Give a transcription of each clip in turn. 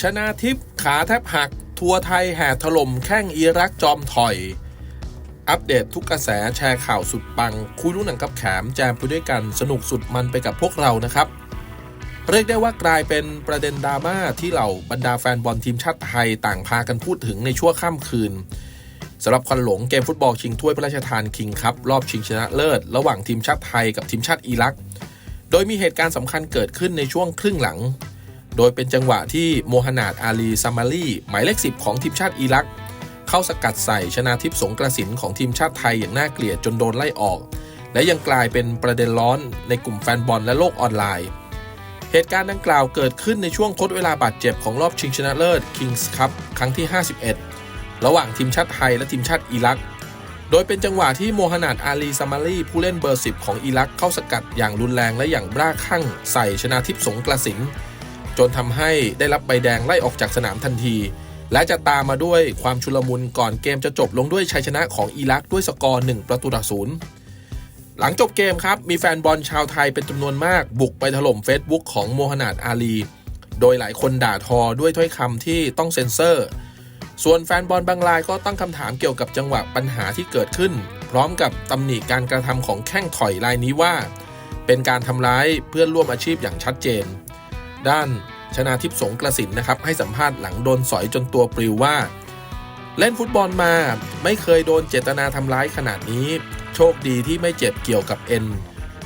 ชนะทิพย์ขาแทบหัก ทัวร์ไทยแห่ถล่มแข้งอิรักจอมถอย อัปเดตทุกกระแสแชร์ข่าวสุดปัง คุยรู้หนังกับแขมแจมไปด้วยกันสนุกสุดมันไปกับพวกเรานะครับ เรียกได้ว่ากลายเป็นประเด็นดราม่าที่เหล่าบรรดาแฟนบอลทีมชาติไทยต่างพากันพูดถึงในชั่วข้ามคืนสำหรับควันหลงเกมฟุตบอลชิงถ้วยพระราชทานคิงคัพรอบชิงชนะเลิศ ระหว่างทีมชาติไทยกับทีมชาติอิรัก โดยมีเหตุการณ์สำคัญเกิดขึ้นในช่วงครึ่งหลัง โดยเป็นจังหวะที่โมฮันาดอาลีซามาลีหมายเลขสิบของทีมชาติอิรัก เข้าสกัดใส่ชนาทิพสงกระสินของทีมชาติไทยอย่างน่าเกลียดจนโดนไล่ออก และยังกลายเป็นประเด็นร้อนในกลุ่มแฟนบอลและโลกออนไลน์ เหตุการณ์ดังกล่าวเกิดขึ้นในช่วงทดเวลาบาดเจ็บของรอบชิงชนะเลิศ Kings Cup ครั้งที่ 51 ระหว่างทีมชาติไทยและทีมชาติอิรักโดยเป็นจังหวะที่โมฮันาดอาลีซามาลีผู้เล่นเบอร์ 10 ของอิรักเข้าสกัดอย่างรุนแรงและอย่างบ้าคลั่งใส่ชนาทิพสงกระสิน จนทำให้ได้รับใบแดงไล่ออกจากสนามทันที และจะตามมาด้วยความชุลมุนก่อนเกมจะจบลงด้วยชัยชนะของอิรักด้วยสกอร์1ประตูต่อศูนย์หลังจบเกมครับ มีแฟนบอลชาวไทยเป็นจำนวนมากบุกไปถล่ม Facebook ของโมฮันนาดอาลี โดยหลายคนด่าทอด้วยถ้อยคำที่ต้องเซ็นเซอร์ ส่วนแฟนบอลบางรายก็ตั้งคำถามเกี่ยวกับจังหวะปัญหาที่เกิดขึ้น พร้อมกับตำหนิการกระทำของแข้งถอยรายนี้ว่า เป็นการทำร้ายเพื่อนร่วมอาชีพอย่างชัดเจน ด้านชนาทิพสงกระสินนะครับให้สัมภาษณ์หลังโดนสอยจนตัวปลิวว่า เล่นฟุตบอลมาไม่เคยโดนเจตนาทำร้ายขนาดนี้ โชคดีที่ไม่เจ็บเกี่ยวกับเอ็น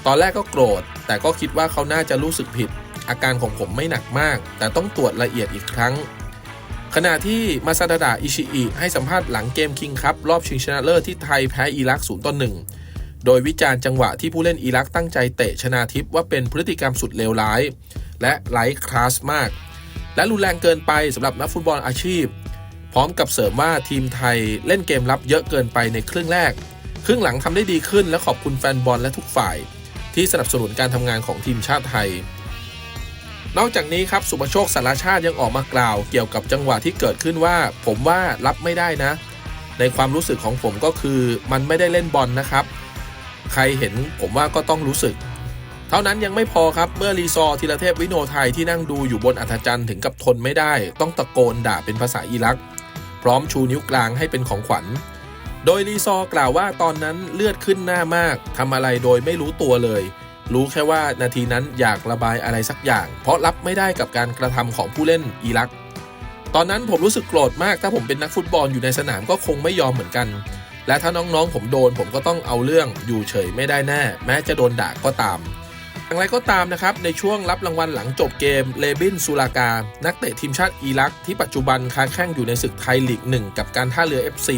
ตอนแรกก็โกรธ แต่ก็คิดว่าเขาน่าจะรู้สึกผิด อาการของผมไม่หนักมาก แต่ต้องตรวจละเอียดอีกครั้ง ขณะที่มาซาดาดะอิชิอิให้สัมภาษณ์หลังเกมคิงครับรอบชิงชนะเลิศที่ไทยแพ้อิรัก0ต่อ1โดยวิจารณ์จังหวะที่ผู้เล่นอิรักตั้งใจเตะชนาทิพว่าเป็นพฤติกรรมสุดเลวร้าย และไร้คลาสมาก และรุนแรงเกินไปสำหรับนักฟุตบอลอาชีพ พร้อมกับเสริมว่าทีมไทยเล่นเกมรับเยอะเกินไปในครึ่งแรก ครึ่งหลังทำได้ดีขึ้นและขอบคุณแฟนบอลและทุกฝ่าย ที่สนับสนุนการทำงานของทีมชาติไทย นอกจากนี้ครับสุปโชคสารชาติยังออกมากล่าว เกี่ยวกับจังหวะที่เกิดขึ้นว่า ผมว่ารับไม่ได้นะ ในความรู้สึกของผมก็คือมันไม่ได้เล่นบอลนะครับ ใครเห็นผมว่าก็ต้องรู้สึก ท่านั้นยังไม่พอครับ เมื่อรีซอร์ธีรเทพวิโนไทยที่นั่งดูอยู่บนอัธจันทร์ถึงกับทนไม่ได้ ต้องตะโกนด่าเป็นภาษาอิรัก พร้อมชูนิ้วกลางให้เป็นของขวัญ โดยรีซอกล่าวว่าตอนนั้นเลือดขึ้นหน้ามากทำอะไรโดยไม่รู้ตัวเลย รู้แค่ว่านาทีนั้นอยากระบายอะไรสักอย่าง เพราะรับไม่ได้กับการกระทำของผู้เล่นอิรัก ตอนนั้นผมรู้สึกโกรธมากถ้าผมเป็นนักฟุตบอลอยู่ในสนามก็คงไม่ยอมเหมือนกัน และถ้าน้องๆผมโดนผมก็ต้องเอาเรื่องอยู่เฉยไม่ได้แน่ แม้จะโดนด่าก็ตาม อย่างไรก็ตามนะครับ ในช่วงรับรางวัลหลังจบเกมเลบินซูลากา นักเตะทีมชาติอิรักที่ปัจจุบันค้าแข่งอยู่ในศึกไทยลีกหนึ่งกับการท่าเรือ FC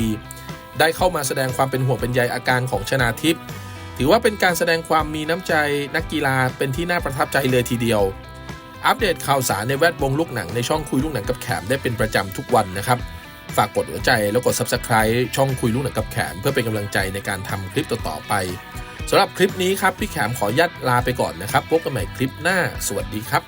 ได้เข้ามาแสดงความเป็นห่วงเป็นใยอาการของชนาทิพย์ถือว่าเป็นการแสดงความมีน้ำใจนักกีฬาเป็นที่น่าประทับใจเลยทีเดียว อัปเดตข่าวสารในแวดวงลูกหนังในช่องคุยลูกหนังกับแขมได้เป็นประจำทุกวันนะครับ ฝากกดหัวใจแล้วกด Subscribe ช่องคุยลูกหนังกับแขมเพื่อเป็นกำลังใจในการทำคลิปต่อๆไป สำหรับคลิปนี้ครับพี่แขมขอญาตลาไปก่อนนะครับพบกันใหม่คลิปหน้า สวัสดีครับ